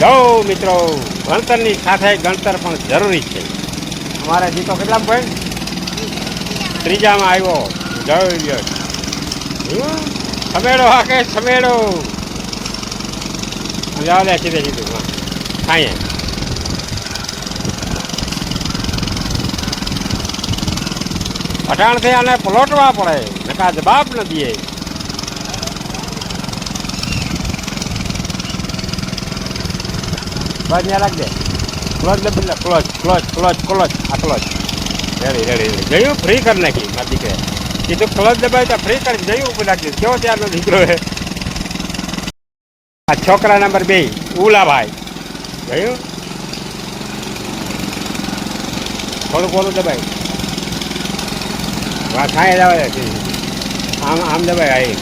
જો મિત્રો ભણતરની સાથે ગણતર પણ જરૂરી છે. અમારે જીતો કેટલા ભાઈ? ત્રીજામાં આવ્યો. હમ, સમેડો હાકે સમેડો. જાવ લે સીધે સીધું ખાઈએ અઠાણથી આને પલોટવા પડે. નકા જવાબ ન દે બસ ત્યાં રાખજે. ક્લોચ દબી લે ક્લોચ ક્લોચ ક્લોચ ક્લોચ આ ક્લોચ રેડી રેડી જયું? ફ્રી કરી નાખી, મારી દીકરે. કીધું ક્લોચ દબાવી તો ફ્રી કરી જયું ઉપર નાખી કેવો ત્યારનો દીકરો હે આ છોકરા નંબર બે, ઉલાભાઈ. જયું? થોડું બોલું દબાય. વાહ સાંઈ દબાય આવે આમ આમ દબાય, આ